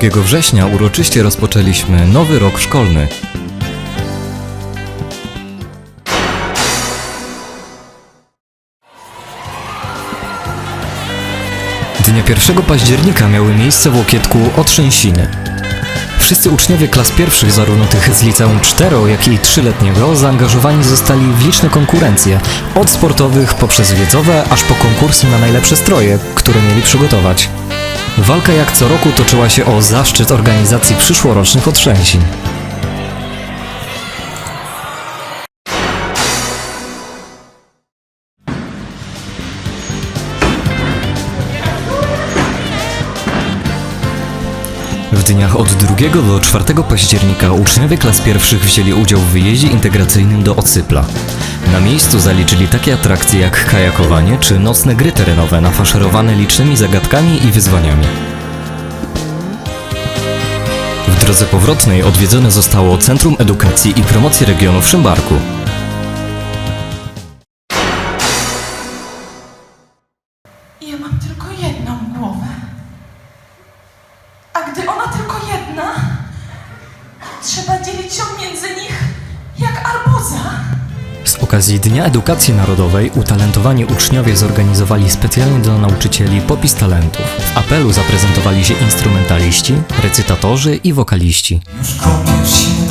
2 września uroczyście rozpoczęliśmy nowy rok szkolny. Dnia 1 października miały miejsce w Łokietku otrzęsiny. Wszyscy uczniowie klas pierwszych, zarówno tych z liceum 4, jak i 3-letniego, zaangażowani zostali w liczne konkurencje, od sportowych poprzez wiedzowe, aż po konkursy na najlepsze stroje, które mieli przygotować. Walka jak co roku toczyła się o zaszczyt organizacji przyszłorocznych otrzęsin. W dniach od 2 do 4 października uczniowie klas pierwszych wzięli udział w wyjeździe integracyjnym do Ocypla. Na miejscu zaliczyli takie atrakcje jak kajakowanie czy nocne gry terenowe nafaszerowane licznymi zagadkami i wyzwaniami. W drodze powrotnej odwiedzone zostało Centrum Edukacji i Promocji Regionu w Szymbarku. Trzeba dzielić ją między nich jak arbuza. Z okazji Dnia Edukacji Narodowej utalentowani uczniowie zorganizowali specjalnie dla nauczycieli popis talentów. W apelu zaprezentowali się instrumentaliści, recytatorzy i wokaliści. Już kopiesz się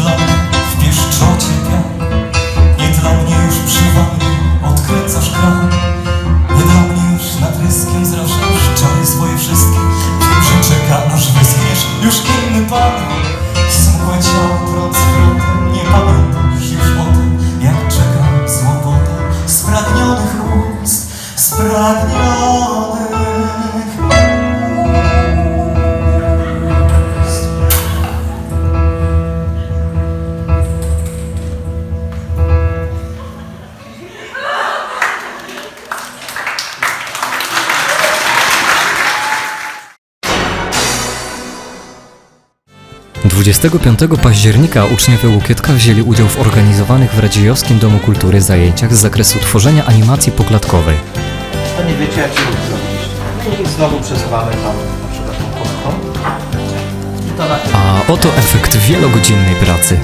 spragnionych – 25 października uczniowie Łukietka wzięli udział w organizowanych w Radziejowskim Domu Kultury zajęciach z zakresu tworzenia animacji poklatkowej. Wiecie, jak się ruch zrobiliście. I znowu przesuwamy tam na przykład tą kostką. A oto efekt wielogodzinnej pracy.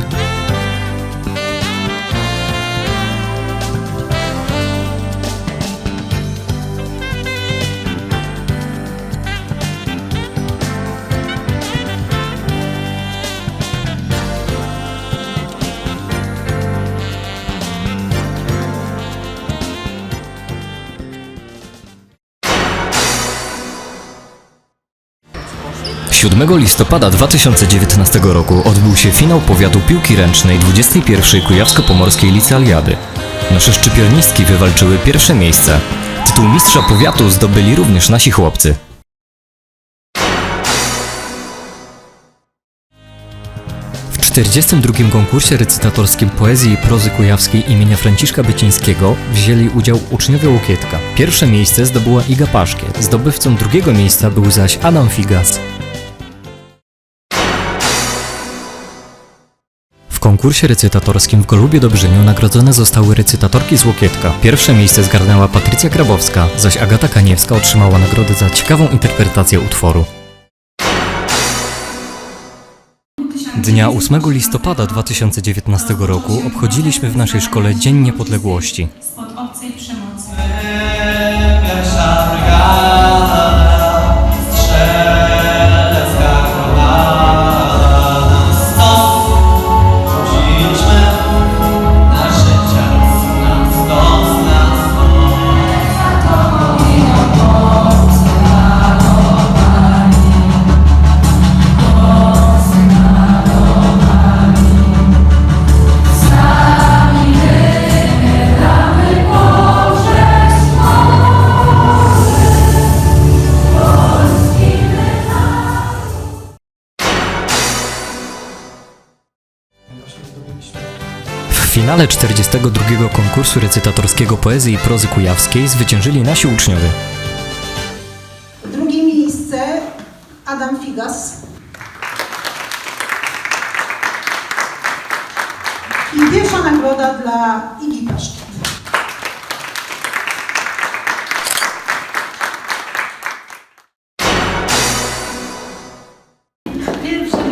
Siódmego listopada 2019 roku odbył się finał powiatu piłki ręcznej 21. Kujawsko-Pomorskiej Licealiady. Nasze szczypiornistki wywalczyły pierwsze miejsce. Tytuł mistrza powiatu zdobyli również nasi chłopcy. W 42. konkursie recytatorskim poezji i prozy kujawskiej imienia Franciszka Bycińskiego wzięli udział uczniowie Łokietka. Pierwsze miejsce zdobyła Iga Paszkie, zdobywcą drugiego miejsca był zaś Adam Figas. Konkursie recytatorskim w Golubie Dobrzyniu nagrodzone zostały recytatorki z Łokietka. Pierwsze miejsce zgarnęła Patrycja Grabowska, zaś Agata Kaniewska otrzymała nagrodę za ciekawą interpretację utworu. Dnia 8 listopada 2019 roku obchodziliśmy w naszej szkole Dzień Niepodległości. W finale 42. konkursu recytatorskiego poezji i prozy kujawskiej zwyciężyli nasi uczniowie. Drugie miejsce Adam Figas. I pierwsza nagroda dla Igi Paszki.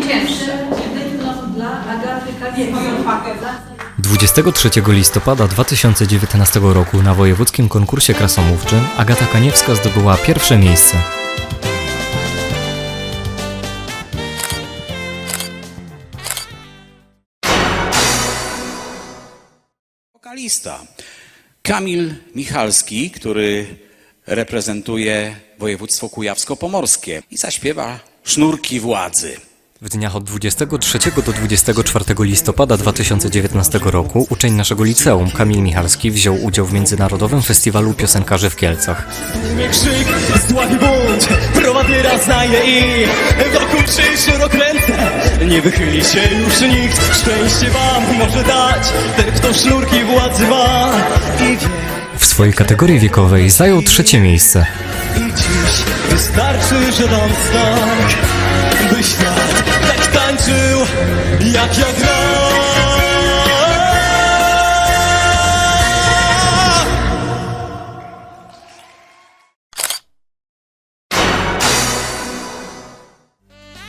Pierwsze dyplom dla Agaty Kawieckiej. 23 listopada 2019 roku na wojewódzkim konkursie krasomówczym Agata Kaniewska zdobyła pierwsze miejsce. Wokalista Kamil Michalski, który reprezentuje województwo kujawsko-pomorskie i zaśpiewa Sznurki Władzy. W dniach od 23 do 24 listopada 2019 roku uczeń naszego liceum Kamil Michalski wziął udział w Międzynarodowym Festiwalu Piosenkarzy w Kielcach. Mnie krzyk, zdławi bunt, prowadyra znaje i wokół krzyż rokręcę. Nie wychyli się już nikt, szczęście wam może dać, ten kto sznurki władzy ma. W swojej kategorii wiekowej zajął trzecie miejsce. i dziś wystarczy, że dam znak, by świat tańczył, jak ja gram.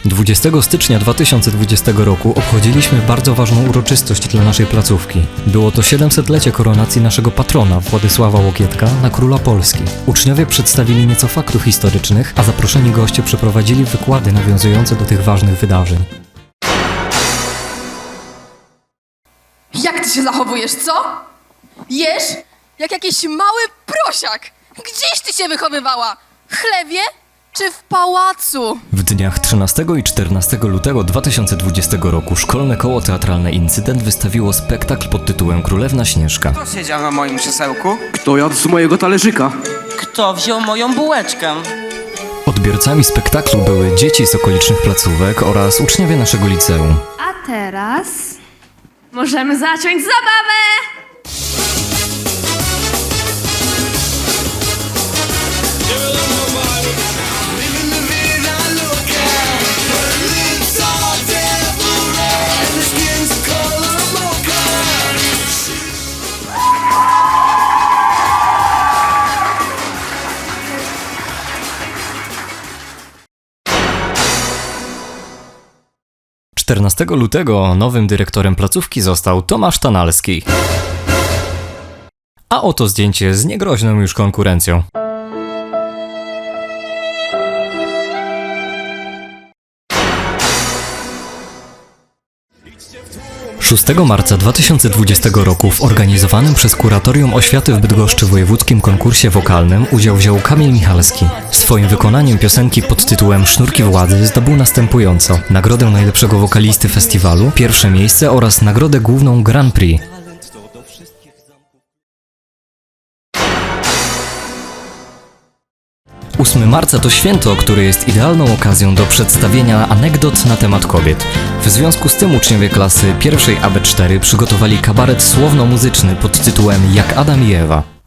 20 stycznia 2020 roku obchodziliśmy bardzo ważną uroczystość dla naszej placówki. Było to 700-lecie koronacji naszego patrona Władysława Łokietka na króla Polski. Uczniowie przedstawili nieco faktów historycznych, a zaproszeni goście przeprowadzili wykłady nawiązujące do tych ważnych wydarzeń. Jak ty się zachowujesz, co? Jesz? Jak jakiś mały prosiak. Gdzieś ty się wychowywała? W chlewie czy w pałacu? W dniach 13 i 14 lutego 2020 roku szkolne koło teatralne Incydent wystawiło spektakl pod tytułem Królewna Śnieżka. Kto siedział na moim krzesełku? Kto jadł z mojego talerzyka? Kto wziął moją bułeczkę? Odbiorcami spektaklu były dzieci z okolicznych placówek oraz uczniowie naszego liceum. A teraz możemy zacząć zabawę! – 14 lutego nowym dyrektorem placówki został Tomasz Tanalski. A oto zdjęcie z niegroźną już konkurencją. 6 marca 2020 roku w organizowanym przez Kuratorium Oświaty w Bydgoszczy wojewódzkim konkursie wokalnym udział wziął Kamil Michalski. Swoim wykonaniem piosenki pod tytułem Sznurki Władzy zdobył następująco nagrodę najlepszego wokalisty festiwalu, pierwsze miejsce oraz nagrodę główną Grand Prix. Ósmy marca to święto, które jest idealną okazją do przedstawienia anegdot na temat kobiet. W związku z tym uczniowie klasy pierwszej AB4 przygotowali kabaret słowno-muzyczny pod tytułem Jak Adam i Ewa.